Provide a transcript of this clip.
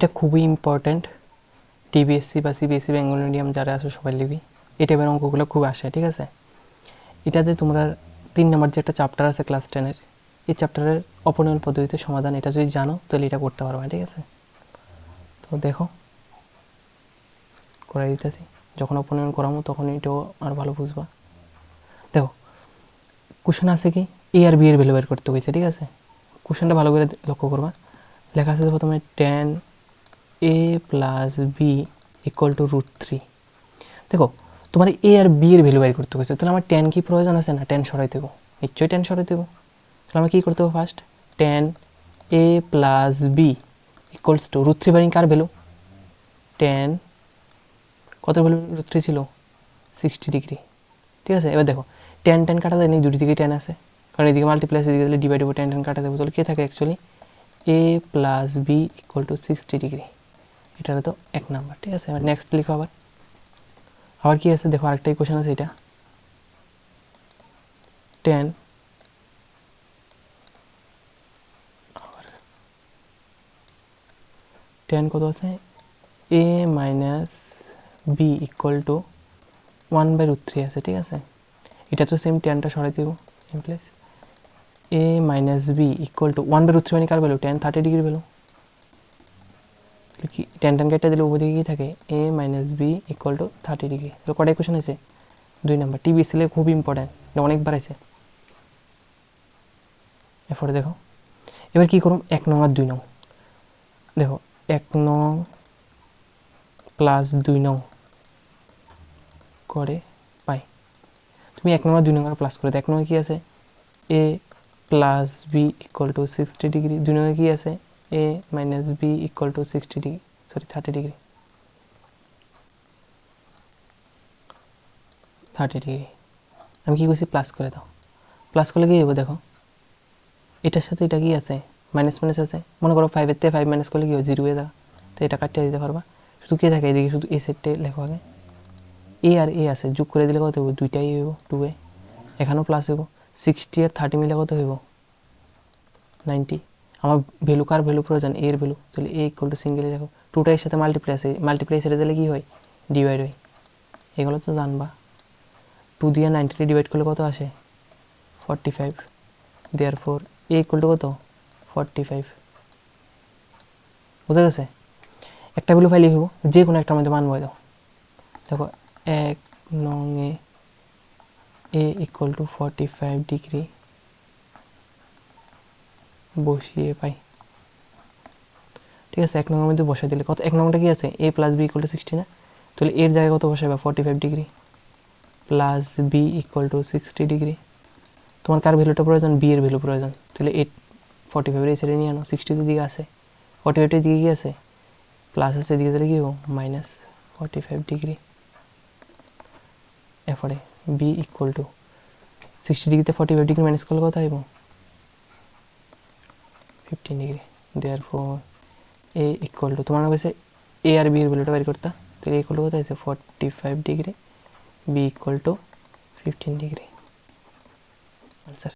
এটা খুবই ইম্পর্ট্যান্ট টিবিএসসি বা সিবিএসসি বেঙ্গল মিডিয়াম যারা আছে সবাই লিখবি এই টাইপের অঙ্কগুলো খুব আসে, ঠিক আছে? এটাতে তোমরা তিন নম্বর যে একটা চ্যাপ্টার আছে ক্লাস টেনের এই চ্যাপ্টারের অপনয়ন পদ্ধতিতে সমাধান এটা যদি জানো, তাহলে এটা করতে পারবে, ঠিক আছে? তো দেখো করে দিতেছি। যখন অপনয়ন করামো, তখন এটাও আর ভালো বুঝবা। দেখো কোশ্চেন আছে কি? এ আর বি এর ভ্যালু বের করতে হয়েছে ঠিক আছে? কোশ্চেনটা ভালো করে লক্ষ্য করবা। লেখা আছে প্রথমে tan A plus B equal to root three দেখো, তোমার এ আর বি এর ভ্যালু বের করতে হয়েছে তাহলে আমার টেন কি প্রয়োজন আছে? না টেন সরাই দেবো নিশ্চয়ই টেন সরাই দেবো তাহলে আমি কী করতে হবে first tan A plus B equals to root three বারিং কার ভ্যালু টেন কত ভ্যালু রুট থ্রি ছিল? সিক্সটি ডিগ্রি ঠিক আছে? এবার দেখো টেন টেন কাটা যায় নি দুটি দিকে টেন আছে। কারণ এদিকে মাল্টিপ্লাস এদিকে দিলে ডিভাইড টেন টেন কাটা দেবো। তাহলে কে থাকে actually A plus B equal to sixty degree এটা তো এক নাম্বার, ঠিক আছে? এবার নেক্সট লিখো আবার। আবার কি আছে? দেখো আরেকটা ইকুয়েশন আছে এটা। টেন টেন কত আছে? A minus B equal to one by root three আছে, ঠিক আছে? এটা তো সেম টেনটা সরাই দিব same place A minus B equal to one by root three মানে কার value tan thirty degree value কি টেন টেন দিলে উপর দিকে কী থাকে? A minus B equal to thirty degree তাহলে কটা ইকুয়েশন আছে দুই নাম্বার টিভি সিলে খুব ইম্পর্ট্যান্ট এটা অনেকবার আছে এরপরে দেখো। এবার কী করুন এক নং আর দুই নং। দেখো, এক নং প্লাস দুই নং করে পাই। তুমি এক নম্বর দুই নম্বর প্লাস করে এক নম্বর কী আছে? A plus B equal to sixty degree দুই নম্বরে কী আছে? A minus B equal to sixty degree sorry thirty degree thirty degree আমি কী করছি? প্লাস করে দাও। প্লাস করলে কী হবে দেখো? এটার সাথে এটা কি আছে? মাইনাস মাইনাস আছে। মনে করো ফাইভের থেকে ফাইভ মাইনাস করলে কি হবে জিরো হয়ে যাবে। তো এটা কাটিয়ে দিতে পারবা। শুধু কে থাকে এদিকে? শুধু এ সেটে লেখো আগে। এ আর এ আছে। যোগ করে দিলে কত হইব? দুইটাই হইব টু এ। এখানেও প্লাস হইব। সিক্সটি আর থার্টি মিলে কত হইব? নাইনটি আমার ভ্যালু কার ভ্যালু প্রয়োজন? এর ভ্যালু তাহলে এ ইকুয়াল টু সিঙ্গেল রাখো টুটা এর সাথে মাল্টিপ্লাই আছে মাল্টিপ্লাই সেটা দিলে কী হয়? ডিভাইড হয়। এগুলো তো জানবা। টু দিয়ে নাইনটি ডিভাইড করলে কত আসে? Forty five there four A equal to কত? ফর্টি ফাইভ বুঝা গেছে? একটা ভ্যালু ফাইলে হইব যে কোনো একটা মধ্যে মান বয় দাও। দেখো, এক নং A equal to forty five degree বসিয়ে পাই। ঠিক আছে, এক নম্বর মধ্যে বসাই দিলে কত? এক নম্বরটা কি আছে? A plus B equal to sixty না? তাহলে এর জায়গায় কত বসাবে forty five degree plus B equal to sixty degree তোমার কার ভ্যালুটা প্রয়োজন? বি এর ভ্যালু প্রয়োজন। তাহলে এইট ফর্টি ফাইভের এসে নিয়ে আনো। সিক্সটির দিকে আছে। ফর্টি ফাইভটির দিকে কি আছে? প্লাস আছে এদিকে, তাহলে কি হব? মাইনাস ফর্টি ফাইভ ডিগ্রি এরপরে বি ইকুয়াল টু সিক্সটি ডিগ্রিতে ফর্টি ফাইভ ডিগ্রি মাইনাস করলে কত হইব? 15 degree therefore a equal to তোমার কইছে a আর b এর ভ্যালুটা বের করতে তো a equal to কত আছে 45 degree b equal to 15 degree answer